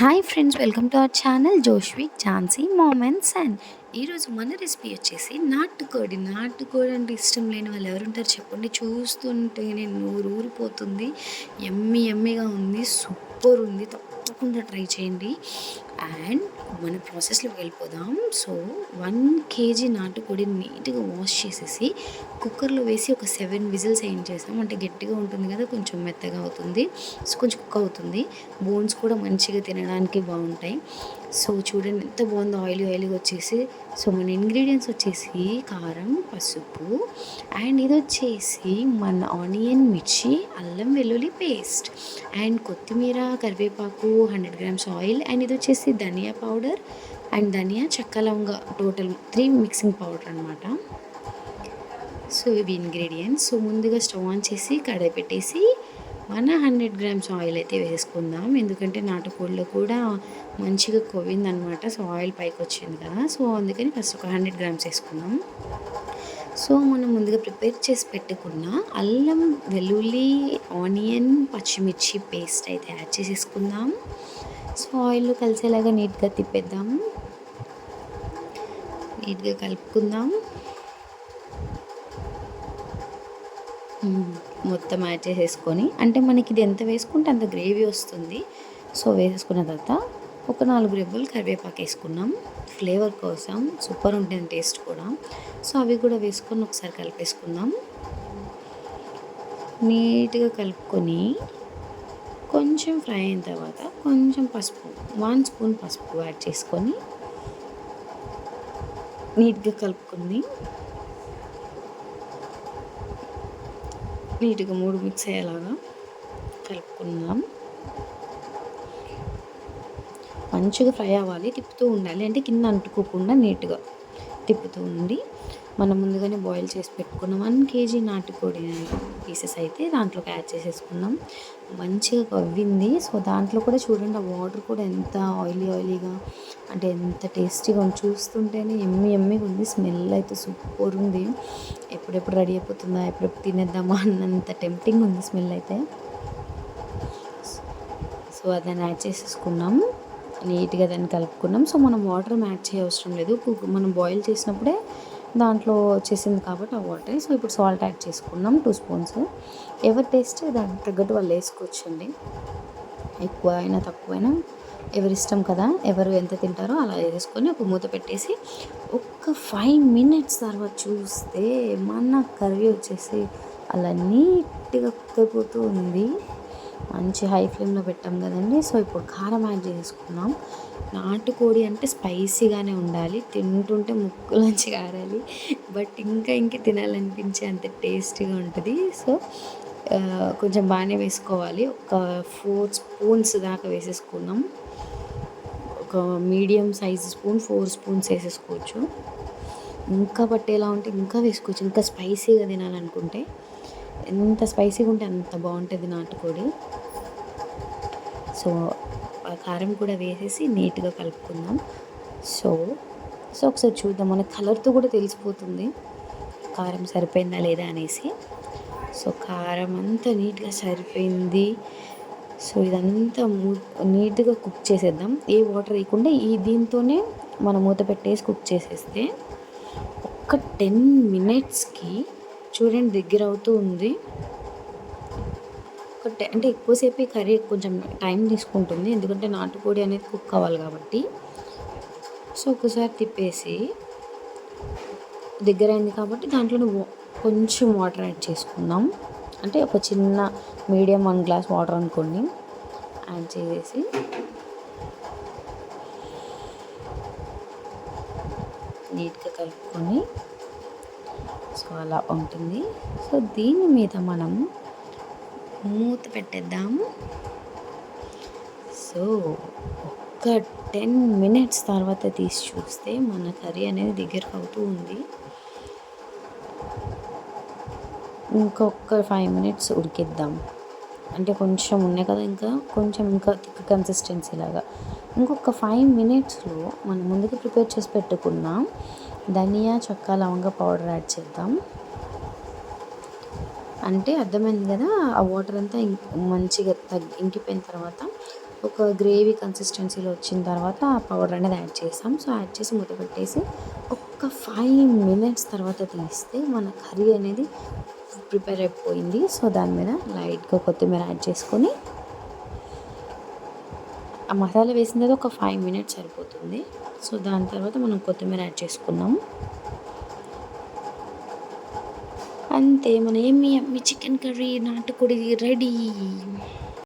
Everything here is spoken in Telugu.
Hi friends welcome to our channel Joshvi Jhansi moments and ఈరోజు మన రెసిపీ వచ్చేసి నాటుకోడి. నాటుకోడి అంటే ఇష్టం లేని వాళ్ళు ఎవరుంటారు చెప్పండి. చూస్తుంటే నేను నూరు ఊరిపోతుంది. ఎమ్మి ఎమ్మిగా ఉంది. సూపర్ ఉంది. తప్పకుండా ట్రై చేయండి. అండ్ మన ప్రాసెస్లోకి వెళ్ళిపోదాం. సో వన్ కేజీ నాటుకోడి నీట్గా వాష్ చేసేసి కుక్కర్లో వేసి ఒక సెవెన్ విజిల్స్ ఏం చేసాం అంటే గట్టిగా ఉంటుంది కదా కొంచెం మెత్తగా అవుతుంది. సో కొంచెం కుక్ అవుతుంది. బోన్స్ కూడా మంచిగా తినడానికి బాగుంటాయి. సో చూడండి ఎంత బాగుందో ఆయిలీ ఆయిల్గా వచ్చేసి. సో మన ఇంగ్రీడియంట్స్ వచ్చేసి కారం పసుపు అండ్ ఇది వచ్చేసి మన ఆనియన్ మిర్చి అల్లం వెల్లుల్లి పేస్ట్ అండ్ కొత్తిమీర కరివేపాకు హండ్రెడ్ గ్రామ్స్ ఆయిల్ అండ్ ఇది వచ్చేసి ధనియా పౌడర్. పౌడర్ అండ్ ధనియా చెక్క లవంగ టోటల్ త్రీ మిక్సింగ్ పౌడర్ అనమాట సో ఇవి ఇంగ్రీడియంట్స్ సో ముందుగా స్టవ్ ఆన్ చేసి కడాయి పెట్టేసి మన హండ్రెడ్ గ్రామ్స్ ఆయిల్ అయితే వేసుకుందాం. ఎందుకంటే నాటుకోడిలో కూడా మంచిగా కొవ్విందనమాట సో ఆయిల్ పైకి వచ్చింది కదా. సో అందుకని ఫస్ట్ ఒక హండ్రెడ్ గ్రామ్స్ వేసుకుందాం. సో మనం ముందుగా ప్రిపేర్ చేసి పెట్టుకున్న అల్లం వెల్లుల్లి ఆనియన్ పచ్చిమిర్చి పేస్ట్ అయితే యాడ్ చేసేసుకుందాం. సో ఆయిల్ కలిసేలాగా నీట్గా తిప్పేద్దాం. నీట్గా కలుపుకుందాం. మొత్తం యాడ్ చేసేసుకొని అంటే మనకి ఇది ఎంత వేసుకుంటే అంత గ్రేవీ వస్తుంది. సో వేసేసుకున్న తర్వాత ఒక నాలుగు రెబ్బలు కరివేపాకు వేసుకున్నాం. ఫ్లేవర్ కోసం సూపర్ ఉంటుంది టేస్ట్ కూడా. సో అవి కూడా వేసుకొని ఒకసారి కలిపేసుకుందాం. నీట్గా కలుపుకొని కొంచెం ఫ్రై అయిన తర్వాత కొంచెం పసుపు వన్ స్పూన్ పసుపు యాడ్ చేసుకొని నీట్గా కలుపుకుంది నీట్గా మూడు మిక్స్ అయ్యేలాగా కలుపుకుందాం. మంచిగా ఫ్రై అవ్వాలి తిప్పుతూ ఉండాలి. అంటే కింద అంటుకోకుండా నీట్గా. తిప్పుతూ ఉండి మనం ముందుగానే బాయిల్ చేసి పెట్టుకున్న వన్ కేజీ నాటుకోడి పీసెస్ అయితే దాంట్లోకి యాడ్ చేసేసుకున్నాం మంచిగా కవ్వింది. సో దాంట్లో కూడా చూడండి ఆ వాటర్ కూడా ఎంత ఆయిలీ ఆయిలీగా అంటే ఎంత టేస్టీగా ఉంది. చూస్తుంటేనే ఎమ్మి ఎమ్మిగా ఉంది. స్మెల్ అయితే సూపర్ ఉంది. ఎప్పుడెప్పుడు రెడీ అయిపోతుందా ఎప్పుడెప్పుడు తినేద్దామా అన్నంత టెంప్టింగ్ ఉంది స్మెల్ అయితే. సో అదని యాడ్ చేసేసుకున్నాము. నీట్గా దాన్ని కలుపుకున్నాం. సో మనం వాటర్ యాడ్ చేయ అవసరం లేదు. మనం బాయిల్ చేసినప్పుడే దాంట్లో వచ్చేసింది కాబట్టి ఆ వాటర్. సో ఇప్పుడు సాల్ట్ యాడ్ చేసుకున్నాం. Two spoons. ఎవరి టేస్ట్ దానికి తగ్గట్టు వాళ్ళు వేసుకోవచ్చండి. ఎక్కువ అయినా తక్కువైనా ఎవరి ఇష్టం కదా ఎవరు ఎంత తింటారో అలా వేసుకొని ఒక మూత పెట్టేసి ఒక్క ఫైవ్ మినిట్స్ తర్వాత చూస్తే మన కర్రీ వచ్చేసి అలా నీట్గా కుక్ ఉంది. మంచి హై ఫ్లేమ్లో పెట్టాం కదండి. సో ఇప్పుడు కారం యాడ్ చేసుకున్నాం. నాటుకోడి అంటే స్పైసీగానే ఉండాలి. తింటుంటే ముక్కులోంచి కారాలి బట్ ఇంకా ఇంకా తినాలనిపించే అంత టేస్టీగా ఉంటుంది. సో కొంచెం బాగానే వేసుకోవాలి. ఒక ఫోర్ స్పూన్స్ దాకా వేసేసుకున్నాం. ఒక medium size spoon four spoons వేసేసుకోవచ్చు. ఇంకా పట్టేలా ఉంటే ఇంకా వేసుకోవచ్చు. ఇంకా స్పైసీగా తినాలనుకుంటే ఎంత స్పైసీగా ఉంటే అంత బాగుంటుంది నాటుకోడి. సో కారం కూడా వేసేసి నీట్గా కలుపుకుందాం. సో సో ఒకసారి చూద్దాం. మన కలర్తో కూడా తెలిసిపోతుంది. కారం సరిపోయిందా లేదా అనేసి. సో కారం అంతా నీట్గా సరిపోయింది. సో ఇదంతా నీట్గా కుక్ చేసేద్దాం. ఏ వాటర్ వేయకుండా ఈ దీంతోనే మనం మూత పెట్టేసి కుక్ చేసేస్తే ఒక టెన్ మినిట్స్కి చూడండి దగ్గర అవుతూ ఉంది. ఒక అంటే ఎక్కువసేపు కర్రీ కొంచెం టైం తీసుకుంటుంది. ఎందుకంటే నాటుకోడి అనేది కుక్ అవ్వాలి కాబట్టి. సో ఒకసారి తిప్పేసి దగ్గర అయింది కాబట్టి దాంట్లో కొంచెం వాటర్ యాడ్ చేసుకుందాం. అంటే ఒక చిన్న మీడియం వన్ గ్లాస్ వాటర్ అనుకోండి. యాడ్ చేసేసి నీట్గా కలుపుకొని సో అలా ఉంటుంది. సో దీని మీద మనం మూత పెట్టేద్దాము. సో ఒక్క టెన్ మినిట్స్ తర్వాత తీసి చూస్తే మన కర్రీ అనేది దగ్గరకు అవుతూ ఉంది. ఇంకొక ఫైవ్ మినిట్స్ ఉడికిద్దాం. అంటే కొంచెం ఉన్నాయి కదా ఇంకా కొంచెం ఇంకా థిక్ కన్సిస్టెన్సీ లాగా. ఇంకొక ఫైవ్ మినిట్స్లో మనం ముందుకు ప్రిపేర్ చేసి పెట్టుకున్నాం ధనియా చొక్కా లవంగ పౌడర్ యాడ్ చేద్దాం. అంటే అర్థమైంది కదా ఆ వాటర్ అంతా మంచిగా తగ్గి ఇంకిపోయిన తర్వాత ఒక గ్రేవీ కన్సిస్టెన్సీలో వచ్చిన తర్వాత ఆ పౌడర్ అనేది యాడ్ చేస్తాం. సో యాడ్ చేసి మూత పెట్టేసి ఒక్క ఫైవ్ మినిట్స్ తర్వాత తీస్తే మన కర్రీ అనేది ప్రిపేర్ అయిపోయింది. సో దాని మీద లైట్గా కొత్తిమీర యాడ్ చేసుకొని ఆ మసాలా వేసిన తర్వాత ఒక ఫైవ్ మినిట్స్ సరిపోతుంది. సో దాని తర్వాత మనం కొత్తిమీర యాడ్ చేసుకున్నాం అంతే మన ఏమి మీ చికెన్ కర్రీ నాటుకోడి రెడీ